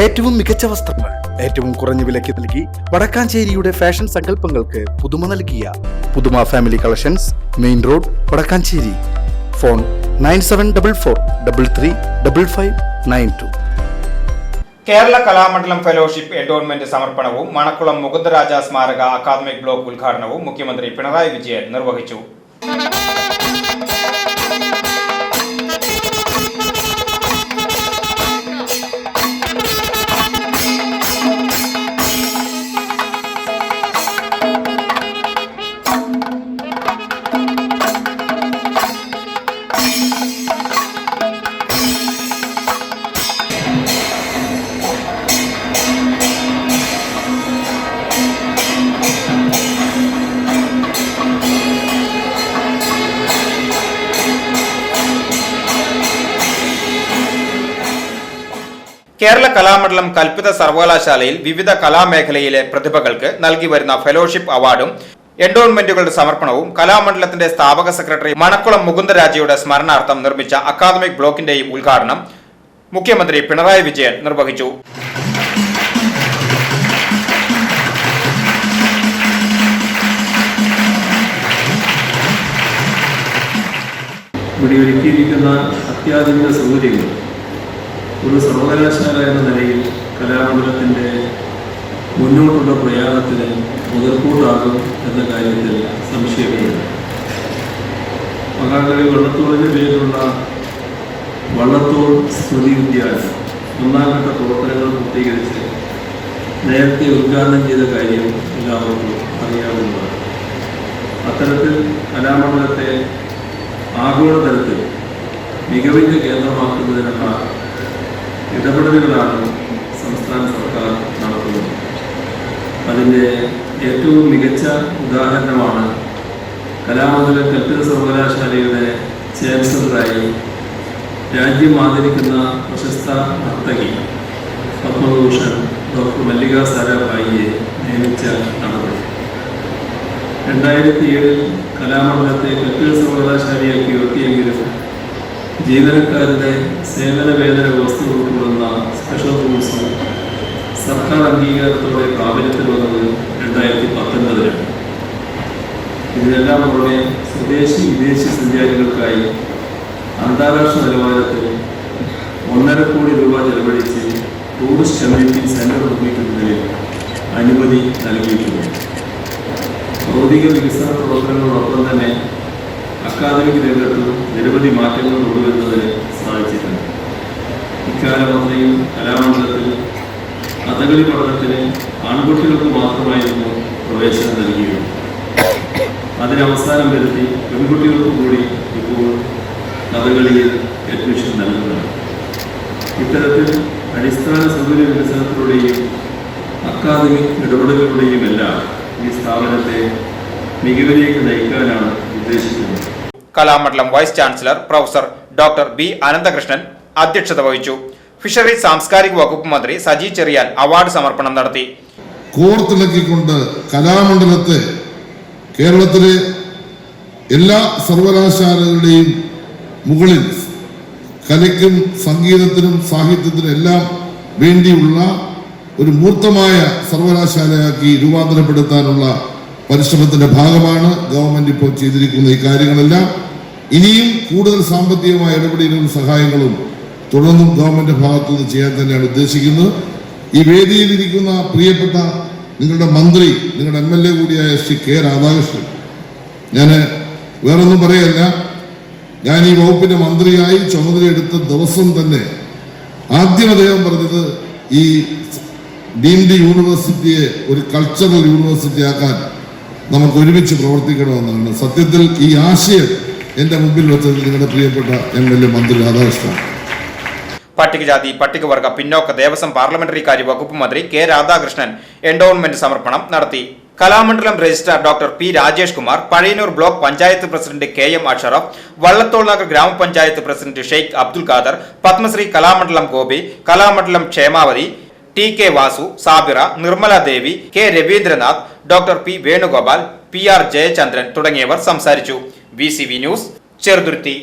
ഏറ്റവും മികച്ച വസ്ത്രങ്ങൾ ഏറ്റവും കുറഞ്ഞ വിലയ്ക്ക് നൽകി വടക്കാഞ്ചേരിയുടെ ഫാഷൻ സങ്കല്പങ്ങൾക്ക് പുതുമ നൽകിയ പുതുമ family collections main road Vadakkanchery. Phone nine seven double four double three double five nine two. Kerala Kalamandalam fellowship endowment സമർപ്പണവും മണക്കുളം മുകുന്ദരാജ സ്മാരക അക്കാദമിക് ബ്ലോക്ക് ഉദ്ഘാടനവും മുഖ്യമന്ത്രി പിണറായി വിജയൻ നിർവഹിച്ചു. കേരള കലാമണ്ഡലം കൽപ്പിത സർവകലാശാലയിൽ വിവിധ കലാമേഖലയിലെ പ്രതിഭകൾക്ക് നൽകി വരുന്ന ഫെലോഷിപ്പ് അവാർഡും എൻഡോൺമെന്റുകളുടെ സമർപ്പണവും കലാമണ്ഡലത്തിന്റെ സ്ഥാപക സെക്രട്ടറി മണക്കുളം മുകുന്ദരാജയുടെ സ്മരണാർത്ഥം നിർമ്മിച്ച അക്കാദമിക് ബ്ലോക്കിന്റെയും ഉദ്ഘാടനം മുഖ്യമന്ത്രി പിണറായി വിജയൻ നിർവഹിച്ചു. ഇവിടെ ഒരുക്കിയിരിക്കുന്ന അത്യാധുനിക സൗകര്യങ്ങൾ ഒരു സർവകലാശാല എന്ന നിലയിൽ കലാമണ്ഡലത്തിന്റെ മുന്നോട്ടുള്ള പ്രയാണത്തിന് മുതൽക്കൂട്ടാകും എന്ന കാര്യത്തിൽ സംശയമില്ല. മഹാകവി വള്ളത്തോളിന്റെ പേരിലുള്ള വള്ളത്തോൾ സ്മൃതി ഉദ്യാനം ഒന്നാം ഘട്ട പ്രവർത്തനങ്ങൾ പൂർത്തീകരിച്ച് നേരത്തെ ഉദ്ഘാടനം ചെയ്ത കാര്യം എല്ലാവർക്കും അറിയാവുന്നതാണ്. അത്തരത്തിൽ കലാമണ്ഡലത്തെ ആഗോളതലത്തിൽ മികവിന്റെ കേന്ദ്രമാക്കുന്നതിനുള്ള ഇടപെടലുകളാണ് സംസ്ഥാന സർക്കാർ നടത്തുന്നത്. അതിന്റെ ഏറ്റവും മികച്ച ഉദാഹരണമാണ് കലാമണ്ഡലം കൽപ്പിത സർവകലാശാലയുടെ ചാൻസലറായി രാജ്യം ആദരിക്കുന്ന പ്രശസ്ത നർത്തകി പത്മഭൂഷൺ ഡോക്ടർ മല്ലിക സാരാഭായിയെ നിയമിച്ച നടപടി. രണ്ടായിരത്തി ഏഴിൽ കലാമണ്ഡലത്തെ കൽപ്പിത സർവകലാശാലയാക്കി ഉയർത്തിയെങ്കിലും ജീവനക്കാരുടെ സേവന വേതന വ്യവസ്ഥ ഉൾക്കൊള്ളുന്ന സ്പെഷ്യൽ റൂൾസ് സർക്കാർ അംഗീകാരത്തോടെ പ്രാബല്യത്തിൽ വന്നത് രണ്ടായിരത്തി പത്തൊൻപതിലാണ് ഇതിനെല്ലാം നമ്മുടെ സ്വദേശി വിദേശി സഞ്ചാരികൾക്കായി അന്താരാഷ്ട്ര നിലവാരത്തിൽ ഒന്നര കോടി രൂപ ചെലവഴിച്ച് ടൂറിസ്റ്റ് കമ്മ്യൂണിറ്റി സെന്റർ നിർമ്മിക്കുന്നതിന് അനുമതി നൽകിയിട്ടുണ്ട്. ഭൗതിക വികസന പ്രവർത്തനങ്ങളോടൊപ്പം തന്നെ അക്കാദമിക് രംഗത്തും നിരവധി മാറ്റങ്ങൾ കൊണ്ടുവരുന്നതിന് സാധിച്ചിട്ടുണ്ട് ഇക്കാലമന്ത്രിയിൽ കലാമണ്ഡലത്തിൽ കഥകളി പഠനത്തിന് ആൺകുട്ടികൾക്ക് മാത്രമായിരുന്നു പ്രവേശനം നൽകിയത്. അതിനവസാനം വരുത്തി പെൺകുട്ടികൾക്ക് കൂടി ഇപ്പോൾ കഥകളിയിൽ അഡ്മിഷൻ നൽകുന്നുണ്ട്. ഇത്തരത്തിൽ അടിസ്ഥാന സൗകര്യ വികസനത്തിലൂടെയും അക്കാദമിക് ഇടപെടലുകളുടെയും എല്ലാം ഈ സ്ഥാപനത്തെ മികവിലേക്ക് നയിക്കാനാണ് ഉദ്ദേശിക്കുന്നത്. Kalamandalam vice chancellor professor doctor B Ananthakrishnan അധ്യക്ഷത വഹിച്ചു. ഫിഷറീസ് സാംസ്കാരിക വകുപ്പ് മന്ത്രി സജി ചെറിയാൻ അവാർഡ് സമർപ്പണം നടത്തി. കോർത്തിളക്കിക്കൊണ്ട് കലാമണ്ഡലത്തെ കേരളത്തിലെ എല്ലാ സർവകലാശാലകളുടെയും മുകളിൽ കലയ്ക്കും സംഗീതത്തിനും സാഹിത്യത്തിനും എല്ലാം വേണ്ടിയുള്ള ഒരു മൂർത്തമായ സർവകലാശാലയാക്കി രൂപാന്തരപ്പെടുത്താനുള്ള പരിശ്രമത്തിന്റെ ഭാഗമാണ് ഗവൺമെന്റ് ഇപ്പോൾ ചെയ്തിരിക്കുന്ന ഈ കാര്യങ്ങളെല്ലാം. ഇനിയും കൂടുതൽ സാമ്പത്തികമായ ഇടപെടലുകളും സഹായങ്ങളും തുടർന്നും ഗവൺമെന്റ് ഭാഗത്തുനിന്ന് ചെയ്യാൻ തന്നെയാണ് ഉദ്ദേശിക്കുന്നത്. ഈ വേദിയിൽ ഇരിക്കുന്ന പ്രിയപ്പെട്ട നിങ്ങളുടെ മന്ത്രി നിങ്ങളുടെ എം എൽ എ കൂടിയായ ശ്രീ കെ രാധാകൃഷ്ണൻ. ഞാൻ വേറൊന്നും പറയല്ല. ഞാൻ ഈ വകുപ്പിന്റെ മന്ത്രിയായി ചുമതലയെടുത്ത ദിവസം തന്നെ ആദ്യം അദ്ദേഹം പറഞ്ഞത് ഈ ഡീംഡ് യൂണിവേഴ്സിറ്റിയെ ഒരു കൾച്ചറൽ യൂണിവേഴ്സിറ്റി ആക്കാൻ നമുക്ക് ഒരുമിച്ച് പ്രവർത്തിക്കണമെന്നാണ്. സത്യത്തിൽ ഈ ആശയം എന്റെ മുമ്പിൽ വെച്ചത് നിങ്ങളുടെ പ്രിയപ്പെട്ട എം എൽ എ മന്ത്രി രാധാകൃഷ്ണൻ. പട്ടികജാതി പട്ടികവർഗ പിന്നോക്ക ദേവസ്വം പാർലമെന്ററി കാര്യ വകുപ്പ് മന്ത്രി കെ രാധാകൃഷ്ണൻ എൻഡോൺമെന്റ് സമർപ്പണം നടത്തി. Kalamandalam registrar doctor P Rajesh Kumar Pazhayannur block panchayat president K M Ashraf Vallathol Nagar gramapanchayat president Sheikh Abdul Khader Padmashri Kalamandalam Gopi Kalamandalam Kshemavathi T K Vasu Sabira Nirmala Devi K Ravindranath doctor P Venugopal P R Jayachandran തുടങ്ങിയവർ സംസാരിച്ചു. V news Cheruthuruthy.